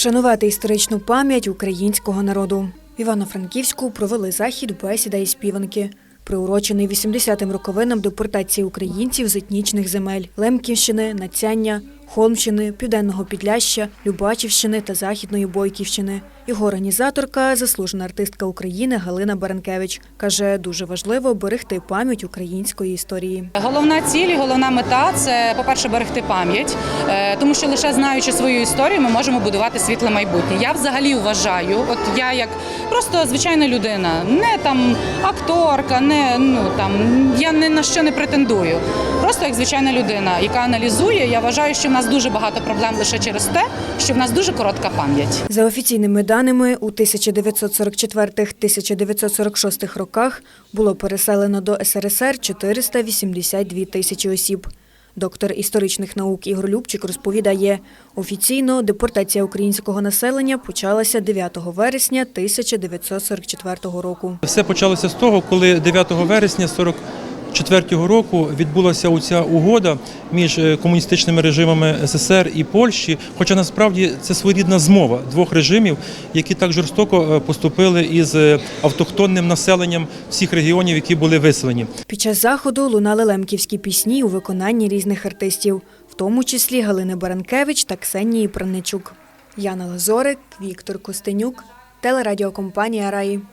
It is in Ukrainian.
Вшанувати історичну пам'ять українського народу. Івано-Франківську провели захід бесіда і співанки, приурочений 80-м роковинам депортації українців з етнічних земель Лемківщини, Нацяння, Холмщини, Південного Підляща, Любачівщини та Західної Бойківщини. Його організаторка, заслужена артистка України Галина Баранкевич, каже, дуже важливо берегти пам'ять української історії. Головна ціль головна мета це, по-перше, берегти пам'ять, е, тому що лише знаючи свою історію, ми можемо будувати світле майбутнє. Я взагалі вважаю, от я як просто звичайна людина, не там акторка, не ну там я ні на що не претендую. Просто як звичайна людина, яка аналізує, я вважаю, що в нас дуже багато проблем лише через те, що в нас дуже коротка пам'ять. За офіційними даними, у 1944-1946 роках було переселено до СРСР 482 тисячі осіб. Доктор історичних наук Ігор Любчик розповідає, офіційно депортація українського населення почалася 9 вересня 1944 року. Все почалося з того, коли 9 вересня 44 року відбулася оця угода між е, комуністичними режимами СССР і Польщі. Хоча насправді це своєрідна змова двох режимів, які так жорстоко е, поступили із е, автохтонним населенням всіх регіонів, які були виселені. Під час заходу лунали лемківські пісні у виконанні різних артистів, в тому числі Галини Баранкевич та Ксенії Праничук. Яна Лазорик, Віктор Костенюк, телерадіокомпанія Раї.